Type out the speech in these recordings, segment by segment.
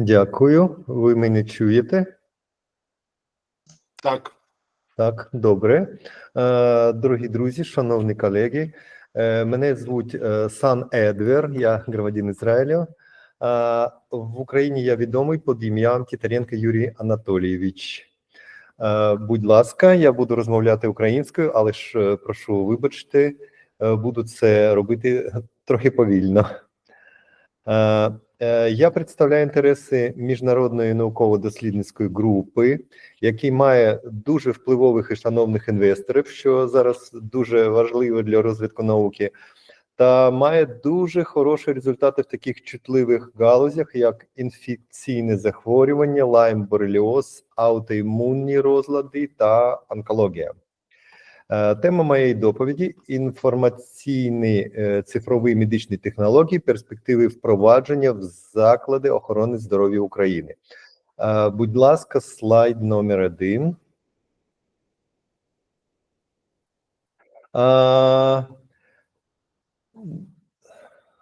Дякую. Ви мене чуєте? Так, Так, добре. Е, Дорогі друзі, шановні колеги, е, мене звуть е, Сан Едвер, я громадянин Ізраїлю. В Україні я відомий під ім'ям Тітаренко Юрій Анатолійович. Будь ласка, я буду розмовляти українською, але ж прошу вибачте, буду це робити трохи повільно. Е, Я представляю інтереси міжнародної науково-дослідницької групи, який має дуже впливових і шановних інвесторів, що зараз дуже важливо для розвитку науки, та має дуже хороші результати в таких чутливих галузях, як інфекційне захворювання, лайм бореліоз, аутоімунні розлади та онкологія. Е, Тема моєї доповіді: інформаційні е, цифрові медичні технології, перспективи впровадження в заклади охорони здоров'я України. Е, Будь ласка, слайд номер один.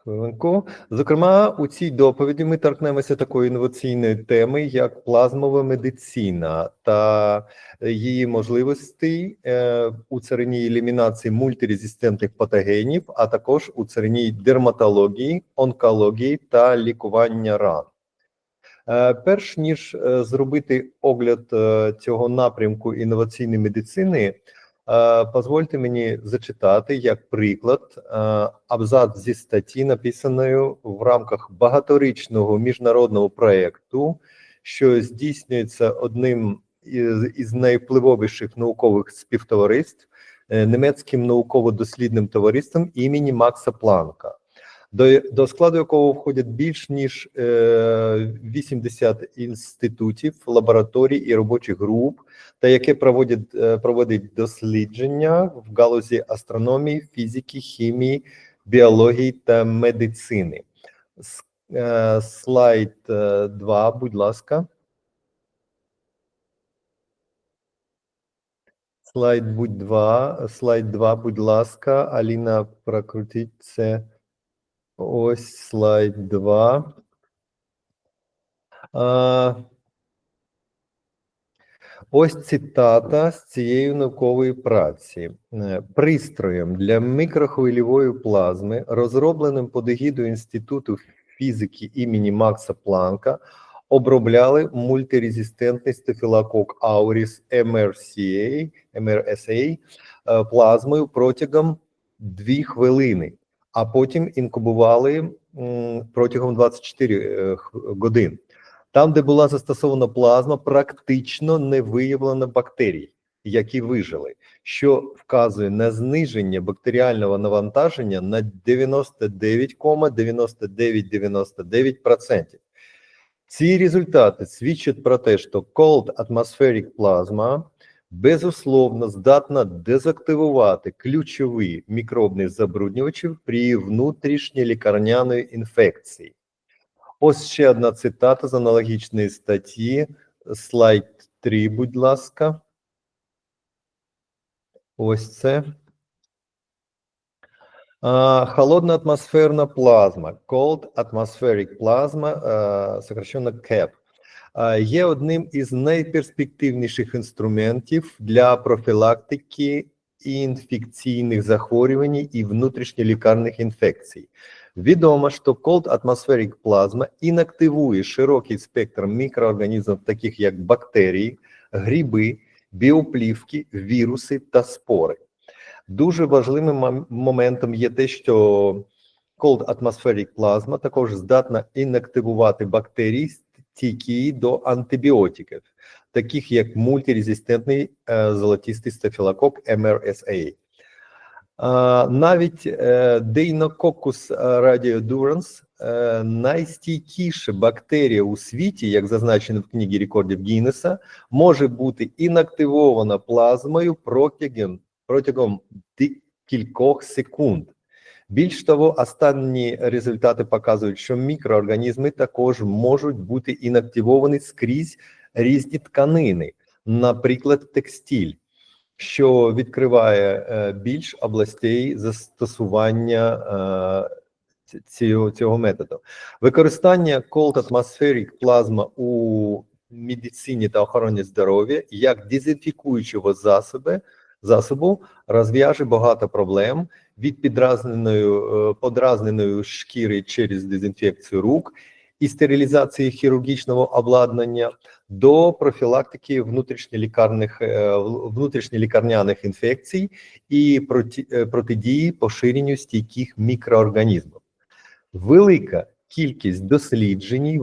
Хвилинку. Зокрема, у цій доповіді ми торкнемося такої інноваційної теми, як плазмова медицина та її можливостей е, у царині елімінації мультирезистентних патогенів, а також у царині дерматології, онкології та лікування ран. Е, Перш ніж е, зробити огляд цього напрямку інноваційної медицини, е, дозвольте мені зачитати як приклад е, абзац зі статті, написаною в рамках багаторічного міжнародного проєкту, що здійснюється одним із, найвпливовіших наукових співтовариств немецьким науково-дослідним товариством імені Макса Планка до, до складу якого входять більш ніж е, 80 інститутів, лабораторій і робочих груп, та яке проводять е, проводить дослідження в галузі астрономії, фізики, хімії, біології та медицини. Е, Слайд 2, будь ласка. Слайд будь 2, слайд 2, будь ласка. Аліна, прокрутіть це. Ось слайд 2. А, ось цитата з цієї наукової праці. Е, Пристроєм для мікрохвильової плазми, розробленим під егідою Інституту фізики імені Макса Планка, обробляли мультирезистентний стафілокок Auris MRCA, MRSA е, плазмою протягом 2 хвилини а потім інкубували протягом 24 е, годин. Там, де була застосована плазма, практично не виявлено бактерій, які вижили, що вказує на зниження бактеріального навантаження на 99,9999%. Ці результати свідчать про те, що cold atmospheric plasma безусловно здатна дезактивувати ключові мікробні забруднювачі при внутрішній лікарняної інфекції. Ось ще одна цитата з аналогічної статті. Слайд 3, будь ласка. Ось це. Холодна атмосферна плазма, cold atmospheric plasma, а, сокращенно CAP, є одним із найперспективніших інструментів для профілактики інфекційних захворювань і внутрішньолікарних інфекцій. Відомо, що cold atmospheric plasma інактивує широкий спектр мікроорганізмів, таких як бактерії, гриби, біоплівки, віруси та спори. Дуже важливим моментом є те, що cold atmospheric plasma також здатна інактивувати бактерії, стійкі до антибіотиків, таких як мультирезистентний е, золотистий стафілокок MRSA. Навіть е, Deinococcus radiodurans, е, найстійкіша бактерія у світі, як зазначено в книгі рекордів Гіннеса, може бути інактивована плазмою протягом, протягом кількох секунд. Більш того, останні результати показують, що мікроорганізми також можуть бути інактивовані скрізь різні тканини, наприклад, текстиль, що відкриває е, більш областей застосування е, цього, методу. Використання Cold Atmospheric Plasma у медицині та охороні здоров'я як дезінфікуючого засобу, засобу розв'яже багато проблем від підразненої, е, подразненої шкіри через дезінфекцію рук і стерилізації хірургічного обладнання до профілактики внутрішньолікарних е, внутрішньолікарняних інфекцій і е, протидії поширенню стійких мікроорганізмів. Велика кількість досліджень,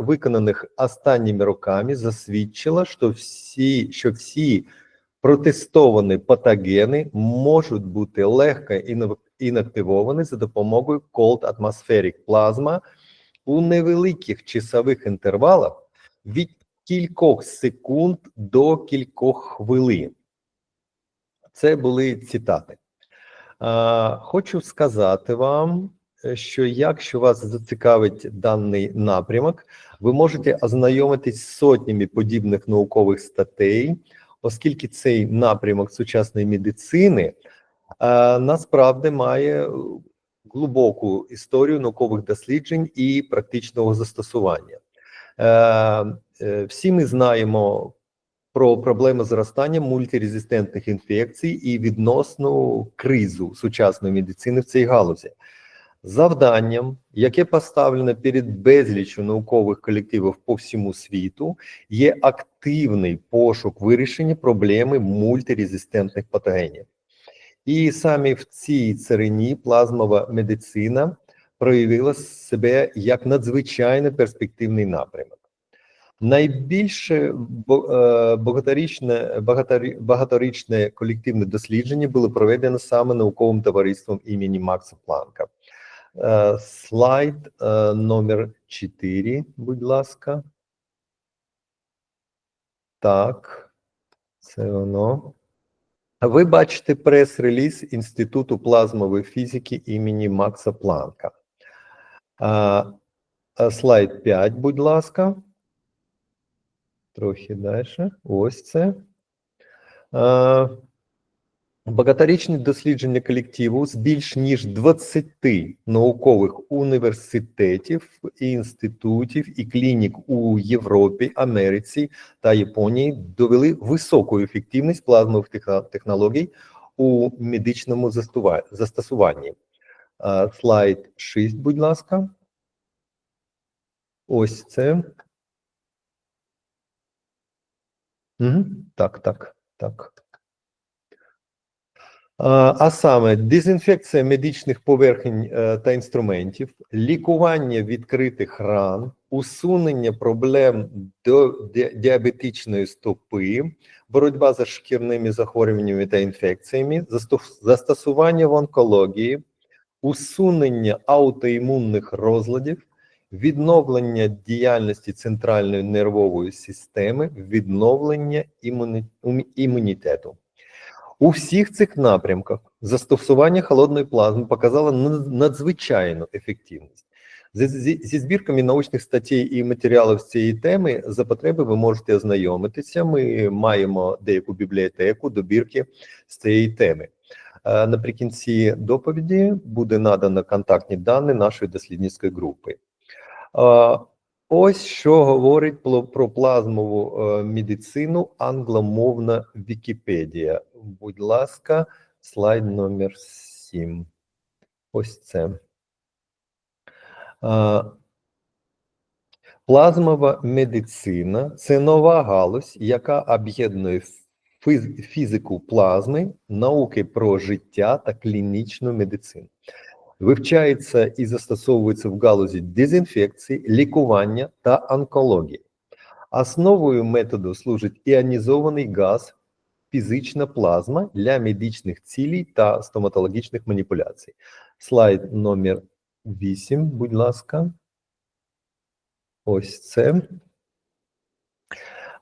виконаних останніми роками, засвідчила, що всі, що всі протестовані патогени можуть бути легко інактивовані за допомогою Cold Atmospheric Plasma у невеликих часових інтервалах від кількох секунд до кількох хвилин. Це були цитати. А, Хочу сказати вам, що якщо вас зацікавить даний напрямок, ви можете ознайомитись з сотнями подібних наукових статей, оскільки цей напрямок сучасної медицини а, насправді має е, глибоку історію наукових досліджень і практичного застосування. Е, е, Всі ми знаємо про проблеми зростання мультирезистентних інфекцій і відносну кризу сучасної медицини в цій галузі. Завданням, яке поставлено перед безліччю наукових колективів по всьому світу, є активний пошук вирішення проблеми мультирезистентних патогенів. І саме в цій царині плазмова медицина проявила себе як надзвичайно перспективний напрямок. Найбільше е, багаторічне, багаторічне колективне дослідження було проведено саме науковим товариством імені Макса Планка. Е, Слайд е, номер 4, будь ласка. Так, це воно. Ви бачите прес-реліз Інституту плазмової фізики імені Макса Планка. А, слайд 5, будь ласка. Трохи далі. Ось це. Багаторічні дослідження колективу з більш ніж 20 наукових університетів, інститутів і клінік у Європі, Америці та Японії довели високу ефективність плазмових технологій у медичному застосуванні. Слайд 6, будь ласка. Ось це. Мгм. Так, так, так. А саме дезінфекція медичних поверхень е, та інструментів, лікування відкритих ран, усунення проблем до діабетичної стопи, боротьба за шкірними захворюваннями та інфекціями, застосування в онкології, усунення аутоімунних розладів, відновлення діяльності центральної нервової системи, відновлення імунітету. У всіх цих напрямках застосування холодної плазми показало надзвичайну ефективність. Зі, збірками научних статей і матеріалів з цієї теми за потреби ви можете ознайомитися. Ми маємо деяку бібліотеку, добірки з цієї теми. Е, Наприкінці доповіді буде надано контактні дані нашої дослідницької групи. Ось що говорить про, плазмову е, медицину англомовна Вікіпедія. Будь ласка, слайд номер 7. Ось це. Плазмова медицина це нова галузь, яка об'єднує фізику плазми, науки про життя та клінічну медицину. Вивчається і застосовується в галузі дезінфекції, лікування та онкології. Основою методу служить іонізований газ, фізична плазма для медичних цілей та стоматологічних маніпуляцій. Слайд номер 8, будь ласка. Ось це.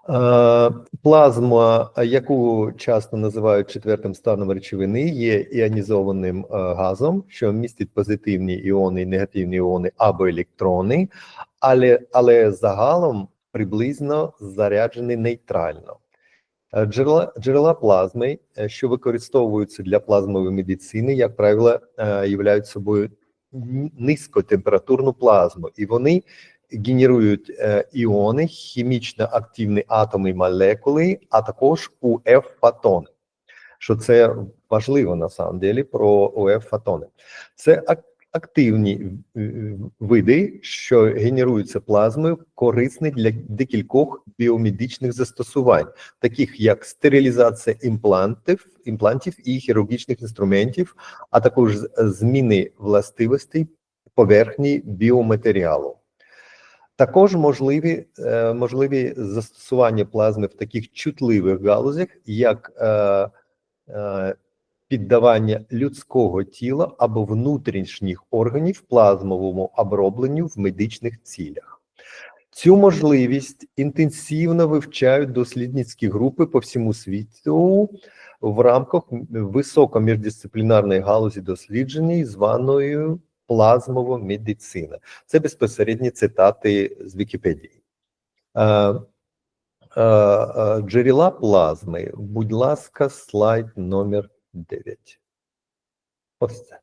Е, Плазма, е, яку часто називають четвертим станом речовини, є іонізованим е, газом, що містить позитивні іони і негативні іони або електрони, але, але загалом приблизно заряджений нейтрально. Джерела, джерела плазми, що використовуються для плазмової медицини, як правило, являють собою низькотемпературну плазму, і вони генерують е, іони, хімічно активні атоми і молекули, а також УФ фотони. Що це важливо на самом деле про УФ фотони. Це активні види, що генеруються плазмою, корисні для декількох біомедичних застосувань, таких як стерилізація імплантів, імплантів і хірургічних інструментів, а також зміни властивостей поверхні біоматеріалу. Також можливі, е, можливі застосування плазми в таких чутливих галузях, як е, е, піддавання людського тіла або внутрішніх органів плазмовому обробленню в медичних цілях. Цю можливість інтенсивно вивчають дослідницькі групи по всьому світу в рамках високоміждисциплінарної галузі досліджень, званою плазмова медицина. Це безпосередні цитати з Вікіпедії. Е, е, е, Джерела плазми, будь ласка, слайд номер 9. Ось це.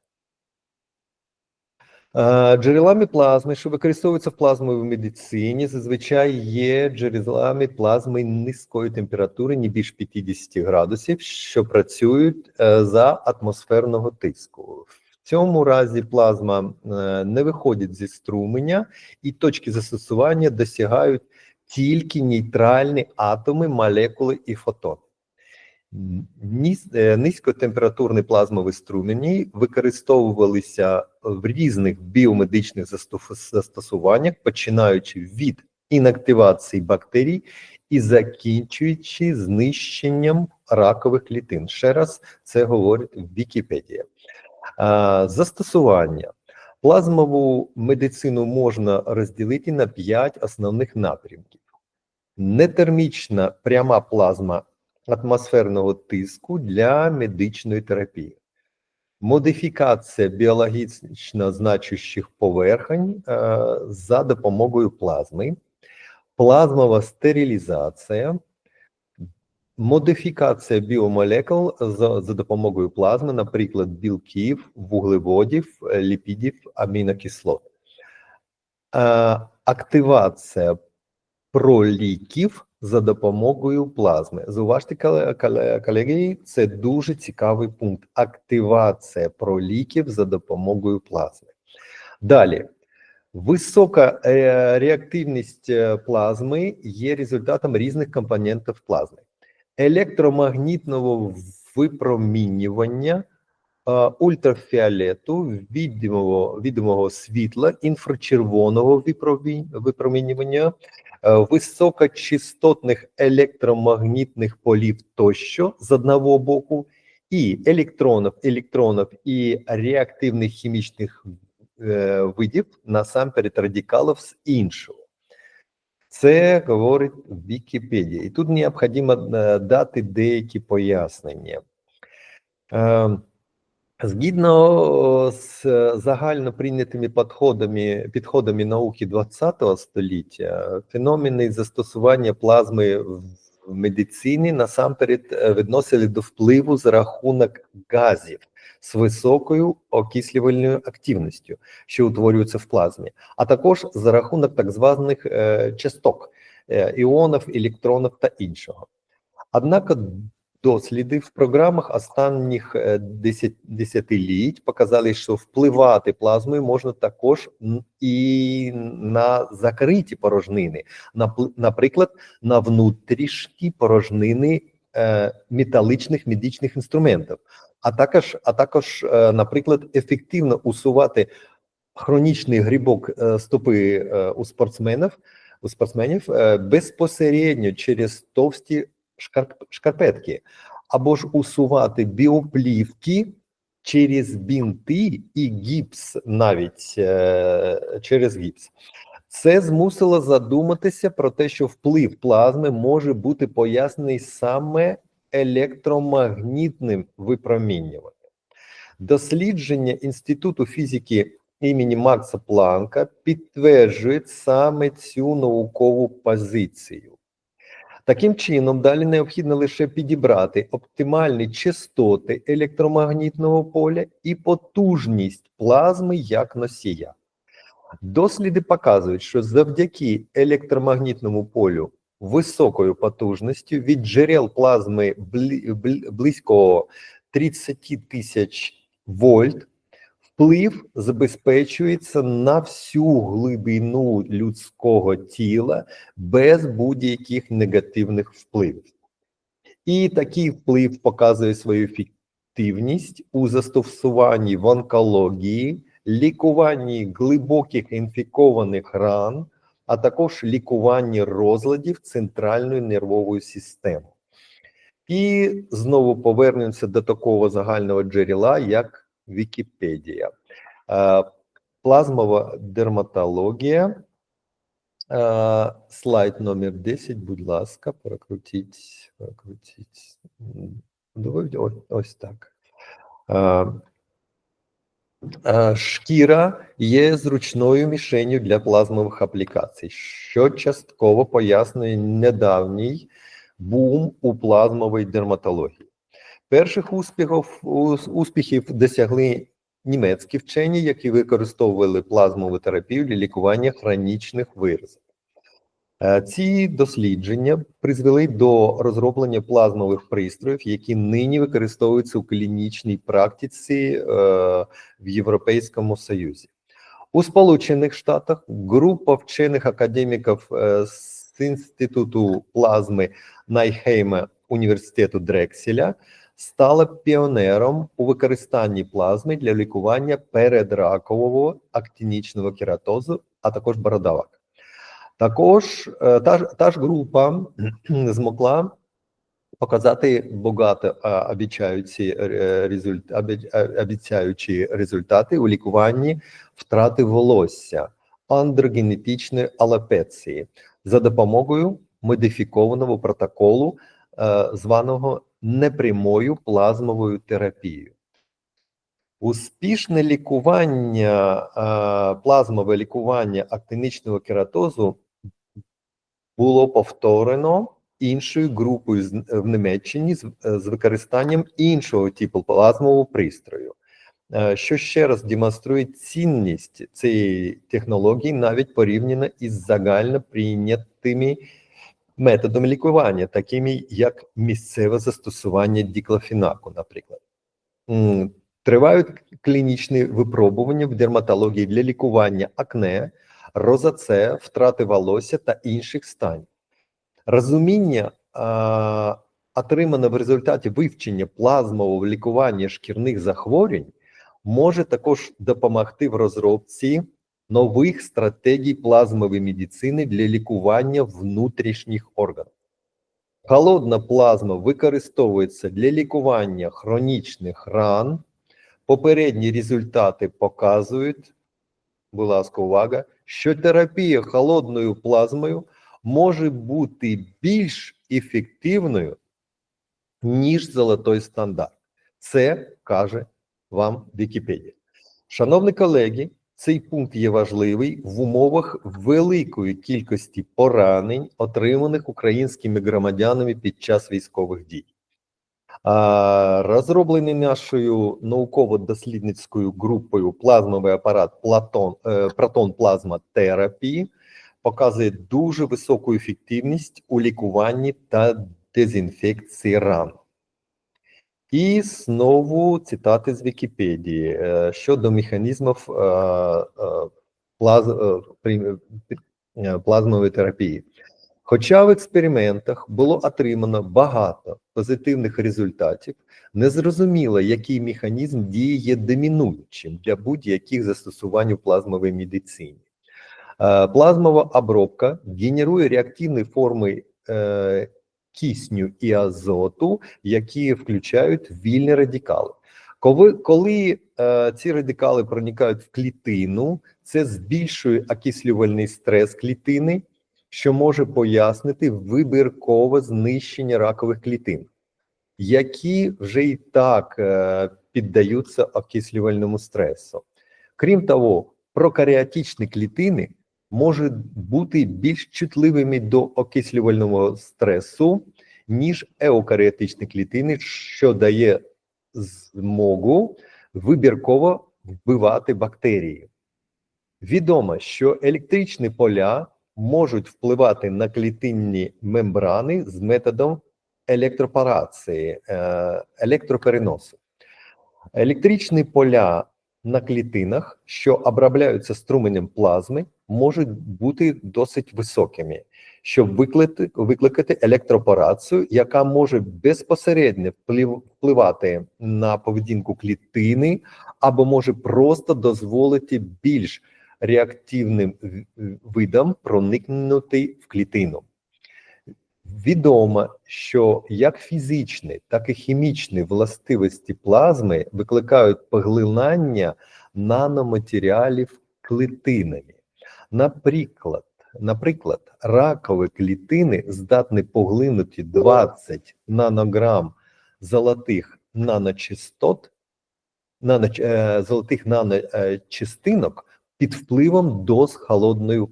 Джерелами плазми, що використовуються в плазмовій медицині, зазвичай є джерелами плазми низької температури, не більш 50 градусів, що працюють за атмосферного тиску. Цьому разі плазма е, не виходить зі струменя, і точки застосування досягають тільки нейтральні атоми, молекули і фотони. Е, Низькотемпературні плазмові струмені використовувалися в різних біомедичних застосуваннях, починаючи від інактивації бактерій і закінчуючи знищенням ракових клітин. Ще раз це говорить Вікіпедія. Застосування. Плазмову медицину можна розділити на п'ять основних напрямків: нетермічна пряма плазма атмосферного тиску для медичної терапії, модифікація біологічно значущих поверхень за допомогою плазми, плазмова стерилізація, модифікація біомолекул за, за допомогою плазми, наприклад, білків, вуглеводів, е, ліпідів, амінокислот, Е, активація проліків за допомогою плазми. Зауважте, коле- коле- колеги, це дуже цікавий пункт. Активація проліків за допомогою плазми. Далі. Висока е, реактивність плазми є результатом різних компонентів плазми. Електромагнітного випромінювання, е, ультрафіолету, відомого, відомого світла, інфрачервоного випромінювання, е, високочастотних електромагнітних полів тощо з одного боку, і електронів, електронів і реактивних хімічних е, видів, насамперед радикалів з іншого. Це говорить Вікіпедія. І тут необхідно е, дати деякі пояснення. Е, Згідно з загально прийнятими підходами, підходами науки ХХ століття, феномени застосування плазми в медицині насамперед е, відносили до впливу за рахунок газів з високою окислювальною активністю, що утворюються в плазмі, а також за рахунок так званих е, часток, е, іонів, електронів та іншого. Однак досліди в програмах останніх е, 10 десятиліть показали, що впливати плазмою можна також і на закриті порожнини, наприклад, на внутрішні порожнини металичних медичних інструментів, а також, а також, е, наприклад, ефективно усувати хронічний грибок е, стопи е, у спортсменів, у спортсменів безпосередньо через товсті шкарпетки, або ж усувати біоплівки через бінти і гіпс, навіть через гіпс. Це змусило задуматися про те, що вплив плазми може бути пояснений саме електромагнітним випромінюванням. Дослідження Інституту фізики імені Макса Планка підтверджують саме цю наукову позицію. Таким чином, далі необхідно лише підібрати оптимальні частоти електромагнітного поля і потужність плазми як носія. Досліди показують, що завдяки електромагнітному полю високою потужністю від джерел плазми близько 30 тисяч вольт, вплив забезпечується на всю глибину людського тіла без будь-яких негативних впливів. І такий вплив показує свою ефективність у застосуванні в онкології, лікуванні глибоких інфікованих ран, а також лікуванні розладів центральної нервової системи. І знову повернемося до такого загального джерела, як Вікіпедія. Е, Плазмова дерматологія. Е, Слайд номер 10, будь ласка. М, давай, Ось, ось так. Шкіра є зручною мішенью для плазмових аплікацій, що частково пояснює недавній бум у плазмовій дерматології. Перших успіхів, успіхів досягли німецькі вчені, які використовували плазмову терапію для лікування хронічних виразів. Е, Ці дослідження призвели до розроблення плазмових пристроїв, які нині використовуються у клінічній практиці е, в Європейському Союзі. У Сполучених Штатах група вчених академіків е, з інституту плазми Найхейма університету Дрекселя стала піонером у використанні плазми для лікування передракового актинічного кератозу, а також бородавок. Також е, та, ж- та ж група змогла показати багато обіцяючі, е, результ, обі- е, обіцяючі результати у лікуванні втрати волосся андрогенетичної алопеції за допомогою модифікованого протоколу, званого непрямою плазмовою терапією. Успішне лікування, плазмове лікування актинічного кератозу було повторено іншою групою з- в Німеччині з, з використанням іншого типу плазмового пристрою, е, що ще раз демонструє цінність цієї технології навіть порівняно із загально прийнятими методами лікування, такими як місцеве застосування діклофенаку, наприклад. Тривають клінічні випробування в дерматології для лікування акне, розаце, втрати волосся та інших станів. Розуміння, отримане в результаті вивчення плазмового лікування шкірних захворювань, може також допомогти в розробці нових стратегій плазмової медицини для лікування внутрішніх органів. Холодна плазма використовується для лікування хронічних ран. Попередні результати показують, будь ласка, увага, що терапія холодною плазмою може бути більш ефективною, ніж золотой стандарт. Це каже вам Вікіпедія. Шановні колеги, цей пункт є важливий в умовах великої кількості поранень, отриманих українськими громадянами під час військових дій. Розроблений нашою науково-дослідницькою групою плазмовий апарат е, протон плазма терапії показує дуже високу ефективність у лікуванні та дезінфекції ран. І знову цитати з Вікіпедії е, щодо механізмів е, плазмової терапії. Хоча в експериментах було отримано багато позитивних результатів, незрозуміло, який механізм дії є домінуючим для будь-яких застосувань у плазмовій медицині. Е, Плазмова обробка генерує реактивні форми е, кисню і азоту, які включають вільні радикали. Коли, коли е, ці радикали проникають в клітину, це збільшує окислювальний стрес клітини, що може пояснити вибіркове знищення ракових клітин, які вже і так е, піддаються окислювальному стресу. Крім того, прокаріотичні клітини можуть бути більш чутливими до окислювального стресу, ніж еукаріотичні клітини, що дає змогу вибірково вбивати бактерії. Відомо, що електричні поля можуть впливати на клітинні мембрани з методом електропарації, е, електропереносу. Електричні поля на клітинах, що обробляються струменем плазми, можуть бути досить високими, щоб викликати, викликати електропорацію, яка може безпосередньо впливати на поведінку клітини, або може просто дозволити більш реактивним в- видам проникнути в клітину. Відомо, що як фізичні, так і хімічні властивості плазми викликають поглинання наноматеріалів клітинами. Наприклад, наприклад, ракові клітини здатні поглинути 20 нанограм золотих наночастот, нано, е, золотих наночастинок під впливом доз холодної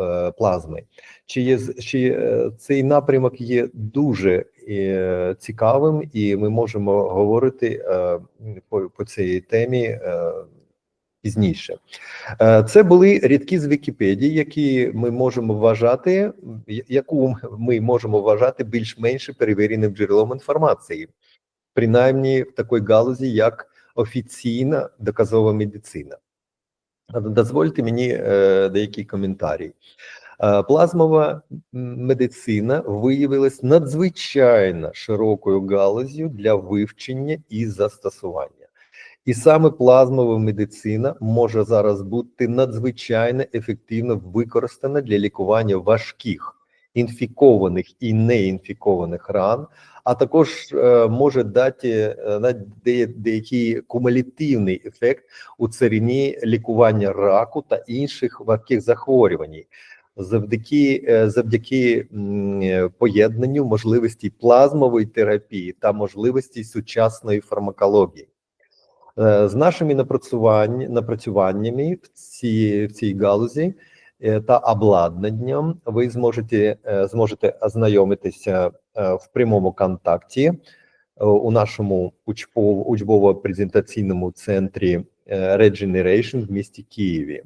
е, плазми. Чи є чи е, цей напрямок є дуже е, цікавим, і ми можемо говорити по, по цій темі пізніше. Це були рядки з Вікіпедії, які ми можемо вважати, яку ми можемо вважати більш-менш перевіреним джерелом інформації, принаймні в такій галузі, як офіційна доказова медицина. Дозвольте мені е, деякі коментарі. Плазмова медицина виявилась надзвичайно широкою галузю для вивчення і застосування. І саме плазмова медицина може зараз бути надзвичайно ефективно використана для лікування важких інфікованих і неінфікованих ран, а також е, може дати е, на деякий кумулятивний ефект у царині лікування раку та інших важких захворювань. Завдяки е, завдяки поєднанню можливості плазмової терапії та можливості сучасної фармакології. З нашими напрацювань, напрацюваннями в цій, в цій галузі та обладнанням ви зможете, е, зможете ознайомитися е, в прямому контакті е, у нашому учбово- учбово-презентаційному центрі Regeneration в місті Києві.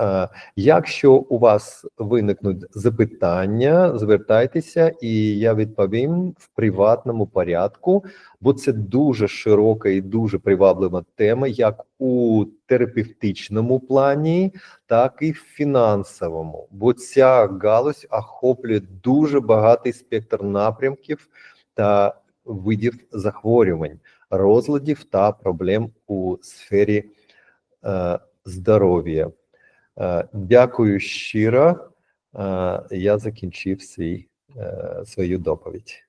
Е, Якщо у вас виникнуть запитання, звертайтеся, і я відповім в приватному порядку, бо це дуже широка і дуже приваблива тема, як у терапевтичному плані, так і в фінансовому. Бо ця галузь охоплює дуже багатий спектр напрямків та видів захворювань, розладів та проблем у сфері е, здоров'я. Е, Дякую щиро. Е, Я закінчив свій, е, свою доповідь.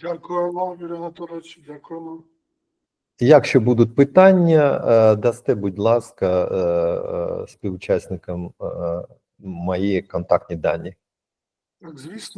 Дякуємо, Юрій Анатолійович, дякуємо. Якщо будуть питання, дасте, будь ласка, співучасникам мої контактні дані. Так, звісно.